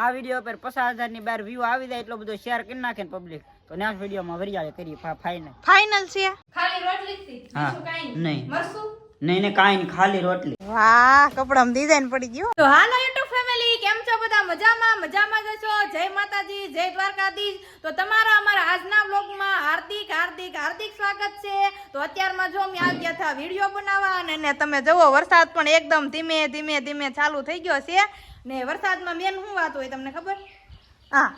આ વીડિયો પર પચાસ હજારની બાર વ્યૂ આવી જાય એટલો બધો શેર કરી નાખે ને પબ્લિક તો નેક્સ્ટ વિડીયોમાં વરિયાળે કરી ફાઇનલ ફાઇનલ છે? ખાલી રોટલી હા નહીં. નહીં. મરસું? નહીં ને કાંઈ નહીં ખાલી રોટલી. વાહ કપડામાં ડિઝાઇન પડી ગયું. તો હાલો યુટ્યુબ ફેમિલી કેમ છો બધા? મજામાં? મજામાં જ છો? જય માતાજી જય દ્વારકાધીશ. તો તમારા અમારા આજના વ્લોગમાં હાર્દિક હાર્દિક હાર્દિક સ્વાગત છે. તો અત્યારમાં જો મેં આવી ગયા હતા વીડિયો બનાવવા અને અને તમે જુઓ વરસાદ પણ એકદમ ધીમે ધીમે ધીમે ચાલુ થઈ ગયો છે. ને વરસાદમાં મેન શું વાત હોય તમને ખબર? હા.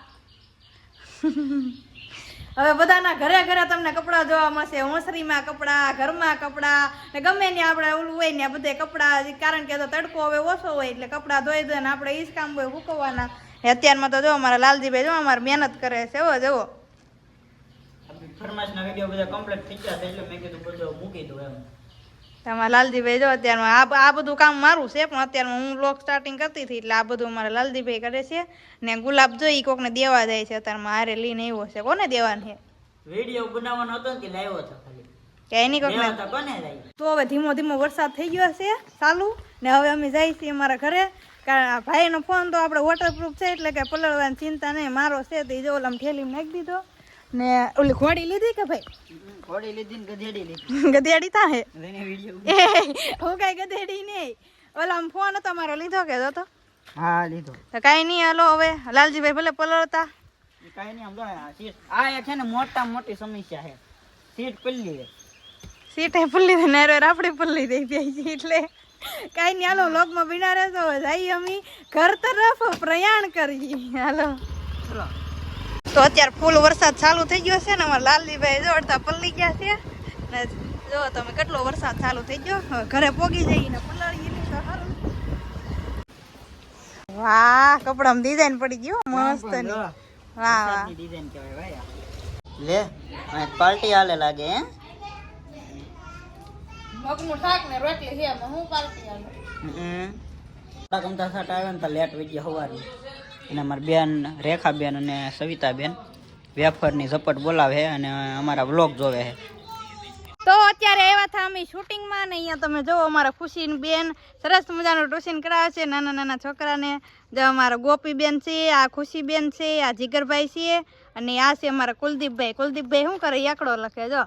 હવે બધાના ઘરે ઘરે તમને કપડાં જોવા મળશે. ઓસરીમાં કપડાં ઘરમાં કપડાં ને ગમે ને આપણે ઓલું હોય ને બધે કપડાં. કારણ કે તો તડકો હવે ઓછો હોય એટલે કપડાં ધોઈ દે ને આપણે ઈજ કામ હોય સુકવવાના અત્યારમાં તો જો અમારા લાલજીભાઈ જો અમારે મહેનત કરે છે એવો જુઓ. ફરમાશના વીડિયો બધા કમ્પ્લીટ થઈ ગયા એટલે મેં કીધું બધું મૂકી દઉં એમ. તમારા લાલજીભાઈ જો અત્યારમાં આ આ બધું કામ મારું છે પણ અત્યારમાં હું લોક સ્ટાર્ટિંગ કરતી હતી એટલે આ બધું મારા લાલજીભાઈ કરે છે. ને ગુલાબ જોઈ કોકને દેવા જાય છે અત્યારમાં હારે લઈને આવ્યો છે. કોને દેવાનું છે? વીડિયો બનાવવાનો હતો કે લાવ્યો હતો ખાલી? કે એની કોકને? તો હવે ધીમો ધીમો વરસાદ થઈ ગયો છે ચાલુ. ને હવે અમે જઈએ છીએ અમારા ઘરે. કારણ આ ભાઈનો ફોન તો આપણે વોટરપ્રૂફ છે એટલે કે પલળવાની ચિંતા નહીં. મારો છે તો એ જો ઓલામાં ઠેલીમાં નાખી દીધો. ને ઓલી ઘોડી લીધી કે ભાઈ? ઘોડી લીધી ને ગધેડી લીધી. ગધેડી થાય હે? હું કઈ ગધેડી નહીં. ઓલા ફોન હતો મારો લીધો કે તો હા લીધો. તો કાંઈ નહીં હાલો હવે. લાલજીભાઈ ભલે પલળતા. એ કાંઈ નહીં આમ આ સીટ આ એક છે ને મોટા મોટી સમસ્યા છે. સીટ પલ્લી છે. સીટે પલ્લી દે ને રાફડી પલ્લી દઈ દે એટલે કાંઈ નહીં હાલો વ્લોગમાં બિના રહેતો જઈએ અમે ઘર તરફ પ્રયાણ કરીએ. હાલો. ચલો. તો અત્યારે ફૂલ વરસાદ ચાલુ થઈ ગયો છે ને અમારા લાલજીભાઈ જોડતા અડધા પલ્લી ગયા છે. ને જો તમે કેટલો વરસાદ ચાલુ થઈ ગયો. ઘરે પોગી જઈએ ને પલળીએ ને સારું. વાહ કપડામાં ડિઝાઇન પડી ગયો. મસ્તની. વાહ વાહ. ડિઝાઇન કહેવાય ભાઈ. લે આ પાર્ટી આલે લાગે હે? મગનું શાક ને રોટલી છે હું પાર્ટી આલે હમ. થોડાક સાટ આવે ને તો લેટ વહી ગયા સવારની અને અમારી બેન રેખાબેન અને સવિતાબેન વેફરની ઝપટ બોલાવે અને અમારા વ્લોગ જોવે છે. તો અત્યારે એવા થા અમે શૂટિંગમાં ને અહીંયા તમે જુઓ અમારા ખુશીની બેન સરસ મજાનું ટ્યુશન કરાવે છે, નાના નાના છોકરાને. જે અમારા ગોપીબેન છે, આ ખુશીબેન છે, આ જીગરભાઈ છે અને આ છે અમારા કુલદીપભાઈ. કુલદીપભાઈ શું કરે? એકડો લખે, જો.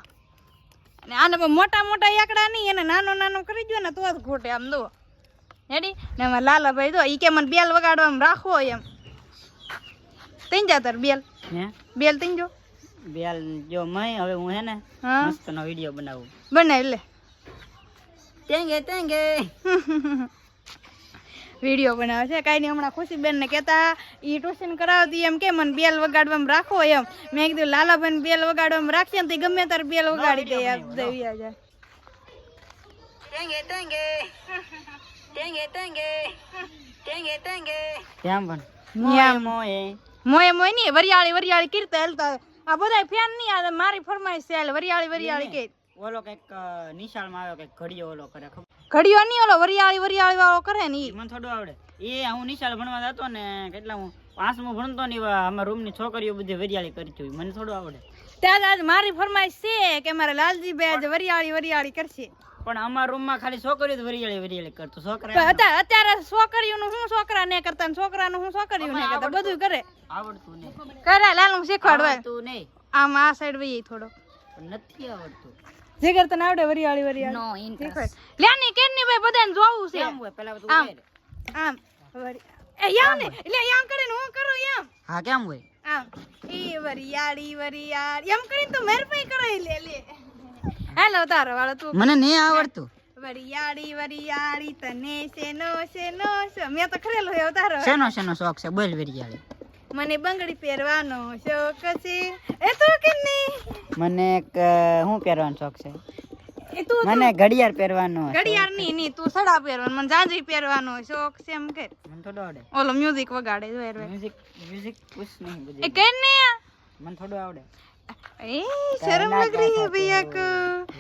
અને આને મોટા મોટા એકડા નહીં, એને નાનો નાનો કરી દો ને તો જ ઘોટે આમ દો હેડી ને અમારા લાલાભાઈ જો એ કે મને બેલ વગાડવામાં રાખો એમ. તઈ જા તાર બેલ હે બેલ તઈ જો બેલ જો મય હવે હું હે ને હા મસ્તનો વીડિયો બનાવું બનાવી લે ટેંગે ટેંગે વીડિયો બનાવે છે કાંઈ નહીં હમણાં ખુશીબેન ને કહેતા ઈ ટ્યુશન કરાવતી એમ કે મને બેલ વગાડવામાં રાખો એમ મેં કીધું લાલાભાઈ બેલ વગાડવામાં રાખીએ ને તો ઈ ગમે તાર બેલ વગાડી દે યાર દેવી આ જાય ટેંગે ટેંગે ટેંગે ટેંગે ટેંગે ટેંગે ત્યાં પણ મોય મોય મોય વરિયાળી વરિયાળી કીર્તા હેલતા આ બધા ફેનની આ મારી ફરમાઈશ છે હાલ વરિયાળી વરિયાળી કે ઓલો કંઈક નિશાળમાં આવ્યો કંઈક ઘડીયો ઓલો કરે ઘડીઓ નહીં ઓલો વરિયાળી વરિયાળી વાળો કરે ને મને થોડું આવડે. એ હું નિશાળ ભણવા જતો ને કેટલા હું પાંચમું ભણતો ને અમારા રૂમની છોકરીઓ બધી વરિયાળી કરતી હોય મને થોડું આવડે. ત્યાં આજ મારી ફરમાઈશ છે કે મારા લાલજીભાઈ આજે વરિયાળી વરિયાળી કરશે. પણ અમારા રૂમમાં ખાલી છોકરીઓ જ વરિયાળી વરિયાળી કરતો. છોકરા અત્યારે અત્યારે છોકરીઓનું હું છોકરા ને કરતા ને છોકરાનું હું છોકરીઓ ને કરતા? બધું કરે. આવડતું નહીં. કરે લાલું શીખવાડવા. આવડતું નહીં. આમ આ સાઈડ વહી થોડો. નથી આવડતું. જીગર તને આવડે વરિયાળી વરિયાળી? નો ઇન્ટરેસ્ટ લેની કેની ભાઈ બધાને જોવું છે? આમ હોય પેલા બધું આમ. આમ એ યામ ને એટલે યામ કરીને હું કરું યામ? હા કેમ હોય? આમ એ વરિયાળી વરિયાળી. એમ કરીને તો મેરપાઈ કરાઈ લે લે. હાલો તારો વાળો તું મને નહીં આવડતું. વરિયાળી વરિયાળી તને શેનો શેનો મેં તો ખરેલો હે તારો. શેનો શેનો શોખ છે? બોલ વરિયાળી. મને બંગડી પહેરવાનો શોખ છે. એ તું કે નહીં? મને હું પહેરવાનો શોખ છે? મને ઘડિયાળ પહેરવાનો ઘડિયાળની ની તું સડા પહેરવાનો મને જાંજરી પહેરવાનો શોખ છે એમ કે. મને થોડો આવડે. ઓલો મ્યુઝિક વગાડે જો મ્યુઝિક મ્યુઝિક કુછ નહીં એ કે નહીં મને થોડો આવડે. એ શરમ લગ રહી है भैया को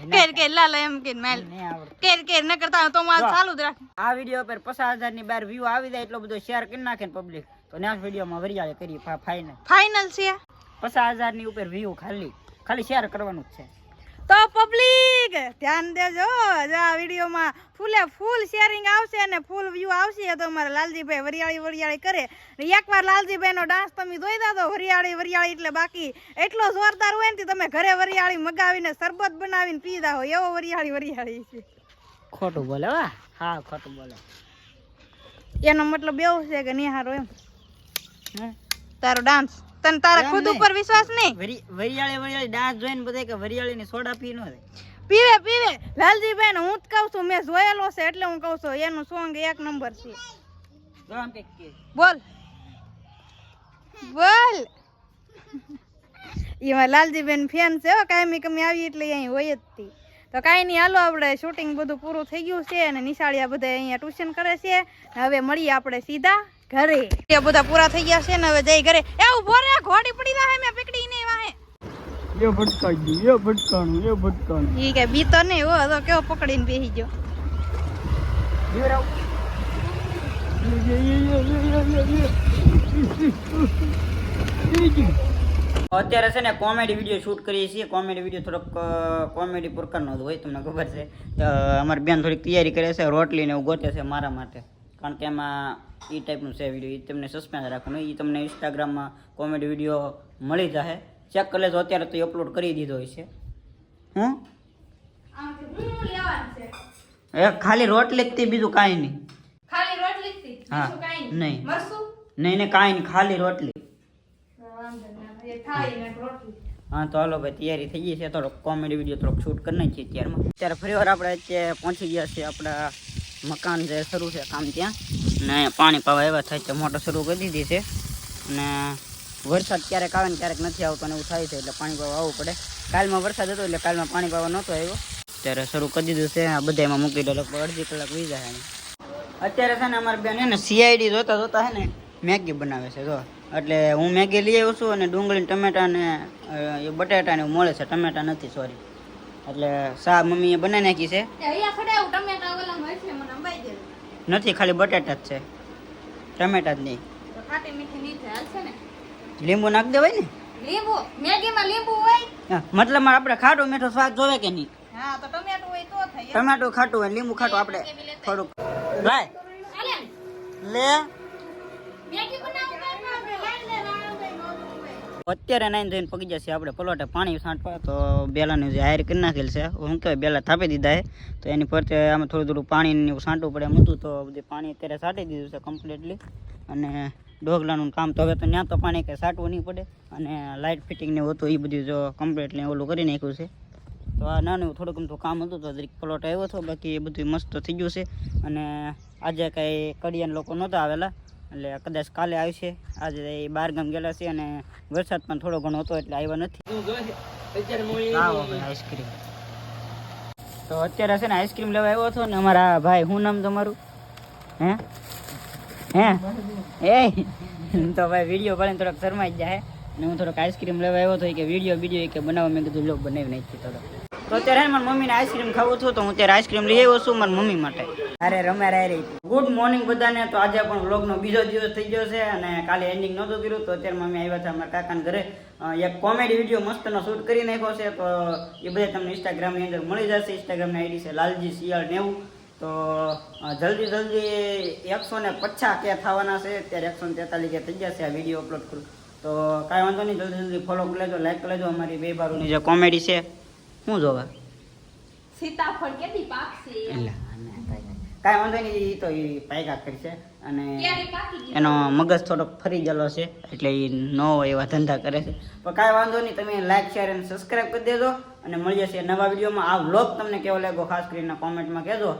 કેર કેર લાલા એમ કે મેલ નહીં આવડતું કેર કેર ન કરતા તો માલ ચાલુ જ રાખ આ વિડીયો પર પચાસ હજાર ની બાર વ્યૂ આવી જાય એટલો બધો શેર કરી નાખે ને પબ્લિક તો નેક્સ્ટ વિડીયોમાં વરિયાળે કરી ફાઇનલ ફાઇનલ છે પચાસ હજાર ની ઉપર વ્યૂ ખાલી ખાલી શેર કરવાનું જ છે તો પબ્લિક ધ્યાન દેજો. જો આ વિડીયોમાં ફૂલે ફૂલ શેરિંગ આવશે અને ફૂલ વ્યૂ આવશે તો અમારે લાલજીભાઈ વરિયાળી વરિયાળી કરે. એકવાર લાલજીભાઈનો ડાન્સ તમે જોઈ દો વરિયાળી વરિયાળી એટલે બાકી એટલો જોરદાર હોય ને તમે ઘરે વરિયાળી મગાવીને શરબત બનાવીને પી દા એવો વરિયાળી વરિયાળી છે. ખોટું બોલે વાહ હા ખોટું બોલે. એનો મતલબ એવું છે કે નિહારો એમ? તારો ડાન્સ તને તારા ખુદ ઉપર વિશ્વાસ નહીં? વરિયાળે વરિયાળી વરિયાળી ડાન્સ જોઈને બધા કે વરિયાળીની સોડા પી નો પીવે પીવે. લાલજીભાઈ ને હું જ કહું છું મેં જોયેલો છે એટલે હું કહું છું એનું સોંગ એક નંબર છે. બોલ. બોલ. એમાં લાલજીબેન ફેન છે કાયમી કમી આવી એટલે અહીં હોય જ તી. તો કાંઈ નહીં હાલો આપણે શૂટિંગ બધું પૂરું થઈ ગયું છે અને નિશાળિયા બધા અહીંયા ટ્યુશન કરે છે. હવે મળીએ આપણે સીધા. ઘરે. એ બધા પૂરા થઈ ગયા છે ને હવે જઈ ઘરે. એ ઊભો રે ઘોડી પડી રહે મે પકડી નહીં વાહે એ ભટકાઈ ગયું એ ભટકાણું એ ભટકાણું. ઈ કે બી તો નહીં હો તો કેવો પકડીને બેસી ગયો. અત્યારે છે ને કોમેડી વીડિયો શૂટ કરીએ છીએ. કોમેડી વીડિયો થોડોક કોમેડી પ્રકારનો જ હોય તમને ખબર છે. અમારી બેન થોડીક તૈયારી કરે છે રોટલી ને એવું ગોતે છે મારા માટે. કારણ કે એમાં એ ટાઈપનું છે વીડિયો એ તમને સસ્પેન્સ રાખવાનું. એ તમને ઇન્સ્ટાગ્રામમાં કોમેડી વીડિયો મળી જશે ચેક કરી લેજો. અત્યારે તો એ અપલોડ કરી દીધો હોય છે. હું એ ખાલી રોટલી જ બીજું કાંઈ નહીં. ખાલી રોટલી હા, નહીં. નહીં નહીં, કાંઈ નહીં. ખાલી રોટલી. હા, તો હાલો ભાઈ, તૈયારી થઈ ગઈ છે. થોડોક કોમેડી વીડિયો થોડોક શૂટ કરી નાખીએ અત્યારમાં. અત્યારે ફરી વાર આપણે અત્યારે પહોંચી ગયા છીએ આપણા મકાન જે શરૂ છે કામ ત્યાં. ને પાણી પાવા એવા થાય છે, મોટર શરૂ કરી દીધી છે. અને વરસાદ ક્યારેક આવે ને ક્યારેક નથી આવતો એવું થાય છે, એટલે પાણી પાવા આવવું પડે. કાલમાં વરસાદ હતો એટલે કાલમાં પાણી પાવા નહોતો આવ્યો. અત્યારે શરૂ કરી દીધું છે, આ બધા એમાં મૂકી દો, લગભગ અડધી કલાક વી જાય અત્યારે છે ને અમારા બેન ને સીઆઈડી જોતા જોતા છે ને મેગી બનાવે છે, જો. એટલે હું મેગી લઈ આવ્યો છું અને ડુંગળી, ટમેટા ને એ બટાટા ને મળે છે, ટમેટા નથી સોરી એટલે સા મમ્મીએ બનાવી નાખી છે. નથી ખાલી બટાટા જ છે. ટમેટા જ નહીં. લીંબુ નાખી દેવાય ને? લીંબુ? મેગીમાં લીંબુ હોય? મતલબ આપણે ખાટો મીઠો સ્વાદ જોવે કે નહીં? હા તો ટમેટું હોય તો થાય ટમેટું ખાટું હોય લીંબુ ખાટું આપણે થોડુંક. લાય લે. મેગી અત્યારે નાઈને ધોઈને પગી જશે આપણે પલોટે પાણી છાંટવા. તો બેલાનું જે હાયર કરી નાખેલ છે. શું કહેવાય બેલા થાપી દીધા છે તો એની ફરતે આમાં થોડું થોડું પાણી છાંટવું પડે એમ હતું. તો બધું પાણી અત્યારે છાંટી દીધું છે કમ્પ્લીટલી અને ઢોકલાનું કામ તો હવે તો ત્યાં તો પાણી કંઈ છાંટવું નહીં પડે. અને લાઇટ ફિટિંગ ને હતું, એ બધું જો કમ્પ્લીટલી ઓલું કરી નાખ્યું છે. તો આ નાનું થોડુંક અમથું કામ હતું તો જરીક પલોટ આવ્યો હતો બાકી એ બધું મસ્ત થઈ ગયું છે. અને આજે કાંઈ કડિયાન લોકો નહોતા આવેલા. એટલે કદાચ કાલે આવશે. આજે એ બાર ગામ ગયેલા છે અને વરસાદ પણ થોડો ઘણો હતો એટલે આવ્યા નથી. આઈસ્ક્રીમ તો અત્યારે છે ને આઈસ્ક્રીમ લેવા આવ્યો હતો ને અમારા ભાઈ શું નામ તમારું? હે? હે? એ તો ભાઈ વીડિયો પાડીને થોડોક શરમાઈ જાય ને હું થોડોક આઈસ્ક્રીમ લેવા આવ્યો હતો કે વીડિયો વીડિયો કે બનાવવા મેં કીધું લોક બનાવી નાખી થોડો તો અત્યારે મારી મમ્મીને આઈસ્ક્રીમ ખાવું છું તો હું અત્યારે આઈસ્ક્રીમ લઈ આવ્યો છું મારી મમ્મી માટે. અરે રમે રહી. ગુડ મોર્નિંગ બધાને. તો આજે પણ વ્લોગનો બીજો દિવસ થઈ ગયો છે અને કાલે એન્ડિંગ નહોતું કર્યું તો અત્યારે મમ્મી આવ્યા છે અમારા કાકાના ઘરે. એક કોમેડી વીડિયો મસ્તનો શૂટ કરી નાખ્યો છે તો એ બધા તમને ઇન્સ્ટાગ્રામની અંદર મળી જશે. ઇન્સ્ટાગ્રામની આઈડી છે લાલજી શિયાળ નેવું. તો જલ્દી જલ્દી એકસો ને પચાસ કે થવાના છે અત્યારે એકસો ને તેતાલીસ કે થઈ જશે આ વીડિયો અપલોડ કરું. તો કાંઈ વાંધો નહીં જલ્દી જલ્દી ફોલો કરી લેજો લાઈક કરી લેજો અમારી બે બારુની જે કોમેડી છે. શું જોવા? સીતાફળ કેટલી પાકશે એટલે. કાંઈ વાંધો નહીં એ તો એ પાયકા કરશે. અને એનો મગજ થોડોક ફરી ગયેલો છે એટલે એ ન હોય એવા ધંધા કરે છે. પણ કાંઈ વાંધો નહીં તમે લાઈક શેર અને સબસ્ક્રાઈબ કરી દેજો અને મળી જશે નવા વિડીયોમાં. આ વ્લોગ તમને કેવો લાગ્યો ખાસ કરીને કોમેન્ટમાં કહેજો.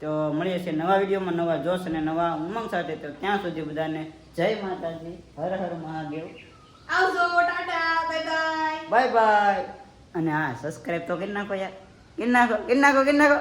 તો મળી જશે નવા વિડીયોમાં નવા જોશ અને નવા ઉમંગ સાથે. તો ત્યાં સુધી બધાને જય માતાજી હર હર મહાદેવ. આવજો tata bye bye bye bye અને હા સબસ્ક્રાઈબ તો કરી નાખો યાર. કરી નાખો કરી નાખો કરી નાખો.